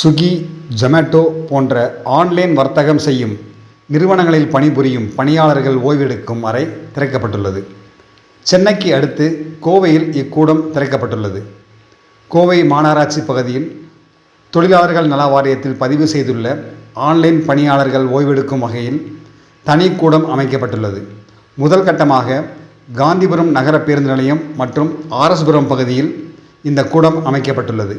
சுகி ஜொமேட்டோ போன்ற ஆன்லைன் வர்த்தகம் செய்யும் நிறுவனங்களில் பணிபுரியும் பணியாளர்கள் ஓய்வெடுக்கும் அறை திறக்கப்பட்டுள்ளது. சென்னைக்கு அடுத்து கோவையில் இக்கூடம் திறக்கப்பட்டுள்ளது. கோவை மாநகராட்சி பகுதியில் தொழிலாளர்கள் நல வாரியத்தில் பதிவு செய்துள்ள ஆன்லைன் பணியாளர்கள் ஓய்வெடுக்கும் வகையில் தனி கூடம் அமைக்கப்பட்டுள்ளது. முதல் கட்டமாக காந்திபுரம் நகர பேருந்து நிலையம் மற்றும் ஆர்எஸ்புரம் பகுதியில் இந்த கூடம் அமைக்கப்பட்டுள்ளது.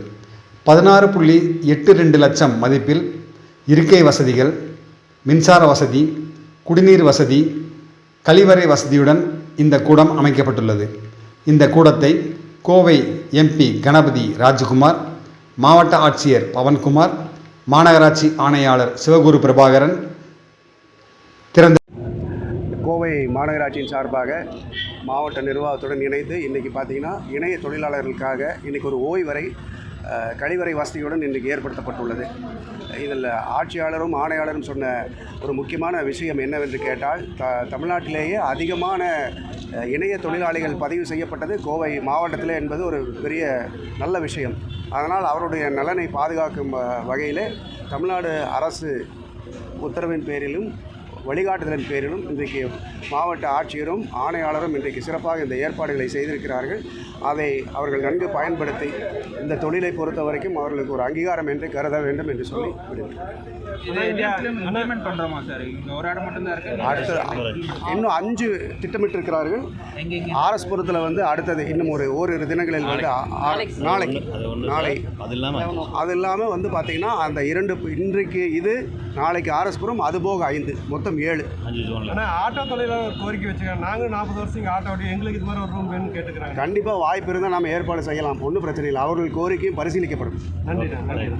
பதினாறு புள்ளி எட்டு ரெண்டு லட்சம் மதிப்பில் இருக்கை வசதிகள் மின்சார வசதி குடிநீர் வசதி கழிவறை வசதியுடன் இந்த கூடம் அமைக்கப்பட்டுள்ளது. இந்த கூடத்தை கோவை எம்பி கணபதி ராஜ்குமார் மாவட்ட ஆட்சியர் பவன்குமார் மாநகராட்சி ஆணையாளர் சிவகுரு பிரபாகரன் திறந்த கோவை மாநகராட்சியின் சார்பாக மாவட்ட நிர்வாகத்துடன் இணைந்து இன்றைக்கி பார்த்தீங்கன்னா இணைய தொழிலாளர்களுக்காக இன்றைக்கி ஒரு ஓய்வறை கழிவறை வசதியுடன் இன்றைக்கு ஏற்படுத்தப்பட்டுள்ளது. இதில் ஆட்சியாளரும் ஆணையாளரும் சொன்ன ஒரு முக்கியமான விஷயம் என்னவென்று கேட்டால் த தமிழ்நாட்டிலேயே அதிகமான இணைய தொழிலாளிகள் பதிவு செய்யப்பட்டது கோவை மாவட்டத்தில் என்பது ஒரு பெரிய நல்ல விஷயம். அதனால் அவருடைய நலனை பாதுகாக்கும் வகையில் வகையிலே தமிழ்நாடு அரசு உத்தரவின் பேரிலும் வழிகாட்டுதலின் பேரிலும் இன்றைக்கு மாவட்ட ஆட்சியரும் ஆணையாளரும் இன்றைக்கு சிறப்பாக இந்த ஏற்பாடுகளை செய்திருக்கிறார்கள். அதை அவர்கள் நன்கு பயன்படுத்தி இந்த தொழிலை பொறுத்த வரைக்கும் அவர்களுக்கு ஒரு அங்கீகாரம் என்று கருத வேண்டும் என்று சொல்லி அடுத்த இன்னும் அஞ்சு திட்டமிட்டிருக்கிறார்கள். ஆர்எஸ்புரத்தில் வந்து அடுத்தது இன்னும் ஒரு ஓரிரு தினங்களில் வந்து நாளைக்கு. நாளை இல்லாமல் அது இல்லாமல் வந்து பார்த்தீங்கன்னா அந்த இரண்டு இன்றைக்கு இது நாளைக்கு ஆர்எஸ்புரம் அது போக ஐந்து மொத்தம் ஏழு. ஆனால் ஆட்டோ தொழிலாளர் ஒரு கோரிக்கை வச்சுருக்காங்க நாங்களும் நாற்பது வருஷம் இங்கே ஆட்டோ ஓட்டி எங்களுக்கு இது மாதிரி ஒரு ரூம் வேணும்னு கேட்டுக்கிறாங்க. கண்டிப்பாக வாய்ப்பு இருந்தால் நம்ம ஏற்பாடு செய்யலாம். ஒன்றும் பிரச்சனை இல்லை. அவர்கள் கோரிக்கையும் பரிசீலிக்கப்படும். நன்றிண்ணா நன்றிண்ணா.